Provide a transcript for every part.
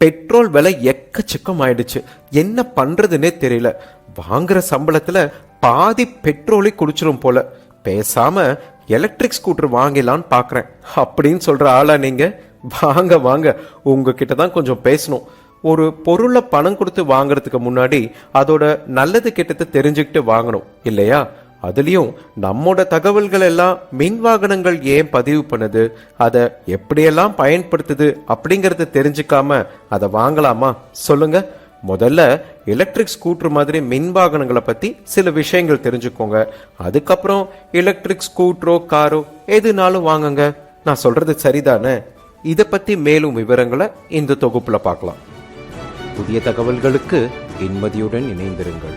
Petrol விலை எக்கச்சக்கம் ஆயிடுச்சு என்ன பண்ணுறதுன்னே தெரியல. வாங்குற சம்பளத்தில் பாதி பெட்ரோலே குடிச்சிரும் போல. பேசாமல் எலக்ட்ரிக் ஸ்கூட்டர் வாங்கிலான்னு பார்க்குறேன் அப்படின்னு சொல்கிற ஆளா நீங்கள் வாங்க வாங்க. உங்ககிட்ட தான் கொஞ்சம் பேசணும். ஒரு பொருளை பணம் கொடுத்து வாங்குறதுக்கு முன்னாடி அதோட நல்லது கெட்டது தெரிஞ்சுக்கிட்டு வாங்கணும். இல்லையா? அதுலேயும் நம்மோட தகவல்கள் எல்லாம் மின் வாகனங்கள் ஏன் பதிவு பண்ணுது? அதை எப்படியெல்லாம் பயன்படுத்துது அப்படிங்கிறத தெரிஞ்சுக்காம அதை வாங்கலாமா? சொல்லுங்க. முதல்ல எலக்ட்ரிக் ஸ்கூட்டர் மாதிரி மின் வாகனங்களை பற்றி சில விஷயங்கள் தெரிஞ்சுக்கோங்க. அதுக்கப்புறம் எலக்ட்ரிக் ஸ்கூட்டரோ காரோ எதுனாலும் வாங்குங்க. நான் சொல்றது சரிதானே? இதை பற்றி மேலும் விவரங்களை இந்த தொகுப்பில் பார்க்கலாம். புதிய தகவல்களுக்கு இன்மதியுடன் இணைந்திருங்கள்.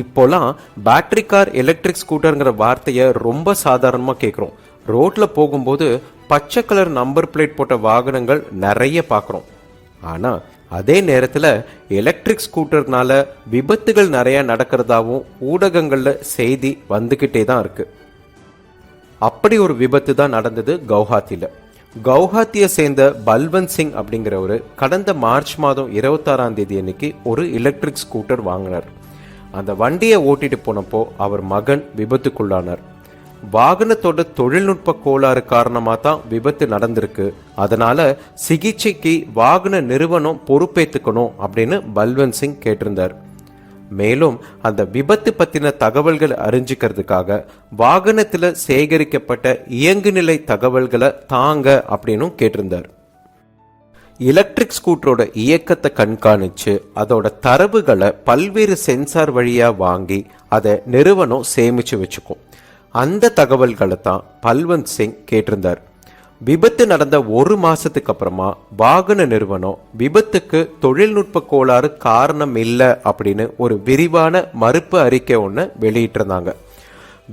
இப்போலாம் பேட்டரி கார் எலக்ட்ரிக் ஸ்கூட்டருங்கிற வார்த்தையை ரொம்ப சாதாரணமாக கேட்குறோம் ரோட்டில் போகும்போது பச்சை கலர் நம்பர் பிளேட் போட்ட வாகனங்கள் நிறைய பார்க்குறோம் ஆனால் அதே நேரத்தில் எலக்ட்ரிக் ஸ்கூட்டர்னால விபத்துகள் நிறையா நடக்கிறதாவும் ஊடகங்களில் செய்தி வந்துக்கிட்டே தான் இருக்குது அப்படி ஒரு விபத்து தான் நடந்தது கவுஹாத்தியில் கவுஹாத்தியை சேர்ந்த பல்வந்த் சிங் அப்படிங்கிறவர் கடந்த மார்ச் மாதம் இருபத்தாறாம் தேதி அன்னைக்கு ஒரு எலக்ட்ரிக் ஸ்கூட்டர் வாங்கினார். அந்த வண்டியை ஓட்டிட்டு போனப்போ அவர் மகன் விபத்துக்குள்ளானார். வாகனத்தோட தொழில்நுட்ப கோளாறு காரணமாக தான் விபத்து நடந்திருக்கு. அதனால சிகிச்சைக்கு வாகன நிறுவனம் பொறுப்பேற்றுக்கணும் அப்படின்னு பல்வந்த் சிங் கேட்டிருந்தார். மேலும் அந்த விபத்து பற்றின தகவல்கள் அறிஞ்சிக்கிறதுக்காக வாகனத்தில் சேகரிக்கப்பட்ட இயங்குநிலை தகவல்களை தாங்க அப்படின்னும் கேட்டிருந்தார். எலக்ட்ரிக் ஸ்கூட்டரோட இயக்கத்தை கண்காணித்து அதோட தரவுகளை பல்வேறு சென்சார் வழியாக வாங்கி அதை நிறுவனம் சேமித்து வச்சுக்கும். அந்த தகவல்களை தான் பல்வந்த் சிங் கேட்டிருந்தார். விபத்து நடந்த ஒரு மாதத்துக்கு அப்புறமா வாகன நிறுவனம் விபத்துக்கு தொழில்நுட்ப கோளாறு காரணம் இல்லை அப்படின்னு ஒரு விரிவான மறுப்பு அறிக்கை ஒன்று வெளியிட்டிருந்தாங்க.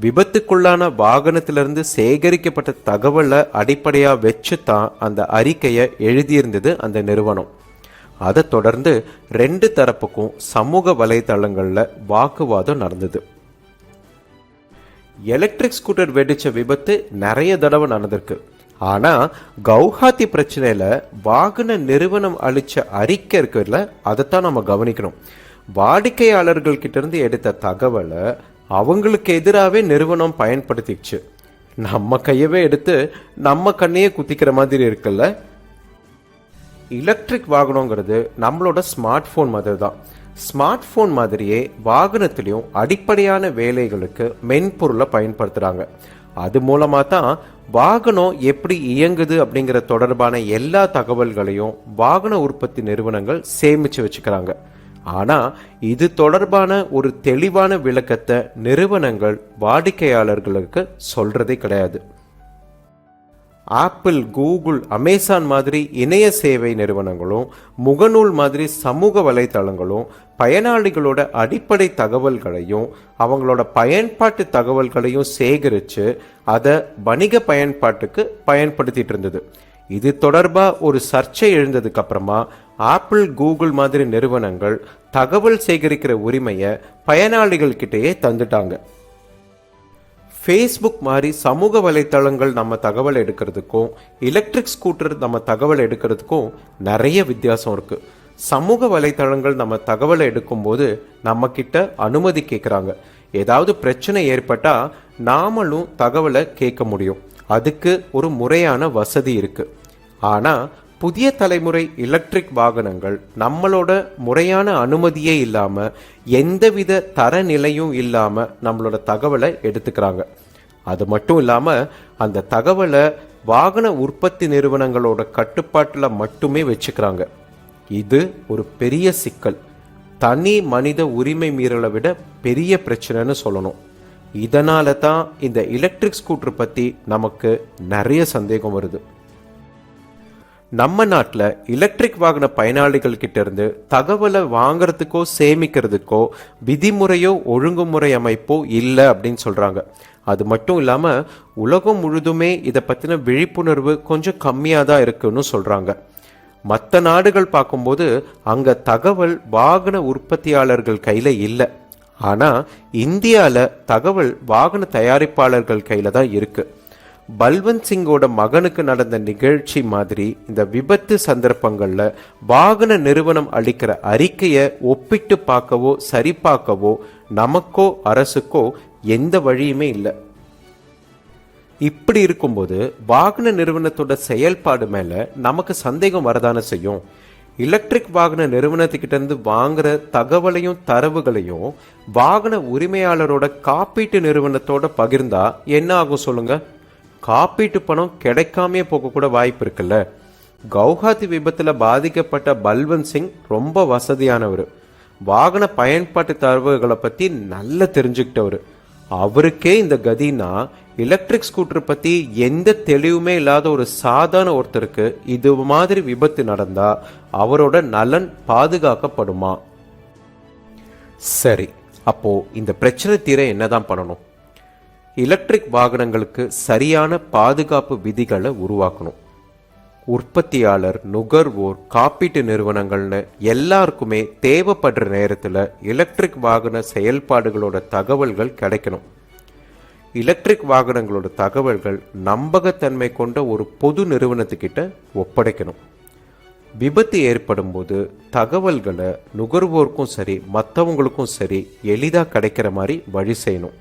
விபத்துக்குள்ளான வாகனத்திலிருந்து சேகரிக்கப்பட்ட தகவலை அடிப்படையாக வச்சு தான் அந்த அறிக்கையை எழுதியிருந்தது அந்த நிறுவனம். அதை தொடர்ந்து ரெண்டு தரப்புக்கும் சமூக வலைதளங்களில் வாக்குவாதம் நடந்தது. எலக்ட்ரிக் ஸ்கூட்டர் வெடிச்ச விபத்து நிறைய தடவை நடந்திருக்கு. ஆனா கவுஹாத்தி பிரச்சனையில வாகன நிறுவனம் அளிச்ச அறிக்கை இருக்குல்ல அதைத்தான் நம்ம கவனிக்கணும். வாடிக்கையாளர்கள் கிட்ட இருந்து எடுத்த தகவலை அவங்களுக்கு எதிராகவே நிறுவனம் பயன்படுத்திச்சு நம்ம கையவே எடுத்து நம்ம கண்ணையே குத்திக்கிற மாதிரி இருக்குல்ல? எலக்ட்ரிக் வாகனங்கிறது நம்மளோட ஸ்மார்ட் ஃபோன் மாதிரி தான் ஸ்மார்ட் ஃபோன் மாதிரியே வாகனத்திலையும் அடிப்படையான வேலைகளுக்கு மென்பொருளை பயன்படுத்துகிறாங்க அது மூலமாக தான் வாகனம் எப்படி இயங்குது அப்படிங்கிற தொடர்பான எல்லா தகவல்களையும் வாகன உற்பத்தி நிறுவனங்கள் சேமித்து வச்சுக்கிறாங்க. ஆனால் இது தொடர்பான ஒரு தெளிவான விளக்கத்தை நிறுவனங்கள் வாடிக்கையாளர்களுக்கு சொல்றதே கிடையாது. ஆப்பிள் கூகுள் அமேசான் மாதிரி இணைய சேவை நிறுவனங்களும் முகநூல் மாதிரி சமூக வலைத்தளங்களும் பயனாளிகளோட அடிப்படை தகவல்களையும் அவங்களோட பயன்பாட்டு தகவல்களையும் சேகரித்து அதை வணிக பயன்பாட்டுக்கு பயன்படுத்திட்டு இருந்தது. இது தொடர்பாக ஒரு சர்ச்சை எழுந்ததுக்கு அப்புறமா ஆப்பிள் கூகுள் மாதிரி நிறுவனங்கள் தகவல் சேகரிக்கிற உரிமையை பயனாளிகள் கிட்டேயே தந்துட்டாங்க. ஃபேஸ்புக் மாதிரி சமூக வலைத்தளங்கள் நம்ம தகவல் எடுக்கிறதுக்கும் எலக்ட்ரிக் ஸ்கூட்டர் நம்ம தகவல் எடுக்கிறதுக்கும் நிறைய வித்தியாசம் இருக்கு. சமூக வலைத்தளங்கள் நம்ம தகவலை எடுக்கும்போது நம்ம கிட்ட அனுமதி கேட்குறாங்க ஏதாவது பிரச்சனை ஏற்பட்டால் நாமளும் தகவலை கேட்க முடியும். அதுக்கு ஒரு முறையான வசதி இருக்கு. ஆனா புதிய தலைமுறை எலக்ட்ரிக் வாகனங்கள் நம்மளோட முறையான அனுமதியே இல்லாம எந்தவித தரநிலையும் இல்லாம நம்மளோட தகவலை எடுத்துக்கிறாங்க. அது மட்டும் இல்லாம அந்த தகவலை வாகன உற்பத்தி நிறுவனங்களோட கட்டுப்பாட்டில் மட்டுமே வச்சுக்கிறாங்க. இது ஒரு பெரிய சிக்கல். தனி மனித உரிமை மீறலை விட பெரிய பிரச்சனைன்னு சொல்லணும். இதனால தான் இந்த எலக்ட்ரிக் ஸ்கூட்டர் பற்றி நமக்கு நிறைய சந்தேகம் வருது. நம்ம நாட்டில் எலக்ட்ரிக் வாகன பயனாளிகள் இருந்து தகவலை வாங்கிறதுக்கோ சேமிக்கிறதுக்கோ விதிமுறையோ ஒழுங்குமுறை அமைப்போ இல்லை அப்படின்னு சொல்கிறாங்க அது மட்டும் இல்லாமல் உலகம் முழுதுமே இதை பற்றின விழிப்புணர்வு கொஞ்சம் கம்மியாக தான் இருக்குன்னு சொல்கிறாங்க மற்ற நாடுகள் பார்க்கும்போது அங்கே தகவல் வாகன உற்பத்தியாளர்கள் கையில் இல்லை. ஆனால் இந்தியாவில் தகவல் வாகன தயாரிப்பாளர்கள் கையில் தான் இருக்குது பல்வந்த் சிங்கோட மகனுக்கு நடந்த நிகழ்ச்சி மாதிரி இந்த விபத்து சந்தர்ப்பங்களில் வாகன நிறுவனம் அளிக்கிற அறிக்கையை ஒப்பிட்டு பார்க்கவோ சரி பார்க்கவோ நமக்கோ அரசுக்கோ எந்த வழியுமே இல்லை. இப்படி இருக்கும்போது வாகன நிறுவனத்தோட செயல்பாடு மேலே நமக்கு சந்தேகம் வரதானே செய்யும்? எலக்ட்ரிக் வாகன நிறுவனத்துக்கிட்டேருந்து வாங்குகிற வாங்குற தகவலையும் தரவுகளையும் வாகன உரிமையாளரோட காப்பீட்டு நிறுவனத்தோட பகிர்ந்தா என்ன ஆகும் சொல்லுங்க? காப்பீட்டு பணம் கிடைக்காமே போகக்கூட வாய்ப்பு இருக்குல்ல. கவுஹாத்தி விபத்தில் பாதிக்கப்பட்ட பல்வந்த் சிங் ரொம்ப வசதியானவர். வாகன பயன்பாட்டு தரவுகளை பற்றி நல்லா தெரிஞ்சுக்கிட்டவர். அவருக்கே இந்த கதினா எலக்ட்ரிக் ஸ்கூட்டர் பத்தி எந்த தெளிவுமே இல்லாத ஒரு சாதாரண ஒருத்தருக்கு இது மாதிரி விபத்து நடந்தா அவரோட நலன் பாதுகாக்கப்படுமா? சரி அப்போ இந்த பிரச்சனை தீர என்னதான் பண்ணணும்? எலக்ட்ரிக் வாகனங்களுக்கு சரியான பாதுகாப்பு விதிகளை உருவாக்கணும். உற்பத்தியாளர் நுகர்வோர் காப்பீட்டு நிறுவனங்கள்னு எல்லாருக்குமே தேவைப்படுற நேரத்தில் எலக்ட்ரிக் வாகன செயல்பாடுகளோட தகவல்கள் கிடைக்கணும். எலக்ட்ரிக் வாகனங்களோட தகவல்கள் நம்பகத்தன்மை கொண்ட ஒரு பொது நிறுவனத்துக்கிட்ட ஒப்படைக்கணும். விபத்து ஏற்படும் போது தகவல்களை நுகர்வோருக்கும் சரி மற்றவங்களுக்கும் சரி எளிதாக கிடைக்கிற மாதிரி வழி செய்யணும்.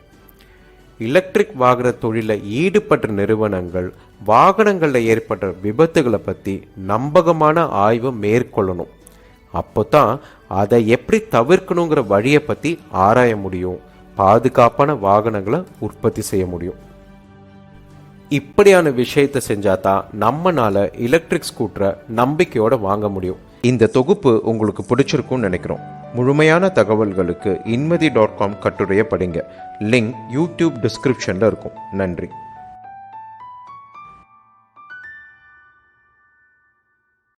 எலக்ட்ரிக் வாகன தொழிலில் ஈடுபட்ட நிறுவனங்கள் வாகனங்களில் ஏற்பட்ட விபத்துகளை பற்றி நம்பகமான ஆய்வை மேற்கொள்ளணும். அப்போ தான் அதை எப்படி தவிர்க்கணுங்கிற வழியை பற்றி ஆராய முடியும். பாதுகாப்பான வாகனங்களை உற்பத்தி செய்ய முடியும். இப்படியான விஷயத்தை செஞ்சாதான் நம்மனால எலக்ட்ரிக் ஸ்கூட்டரை நம்பிக்கையோடு வாங்க முடியும். இந்த தொகுப்பு உங்களுக்கு பிடிச்சிருக்கும்னு நினைக்கிறோம். முழுமையான தகவல்களுக்கு இன்மதி டாட் காம் கட்டுரையை படிங்க. லிங்க் யூடியூப் டிஸ்கிரிப்ஷனில் இருக்கும். நன்றி.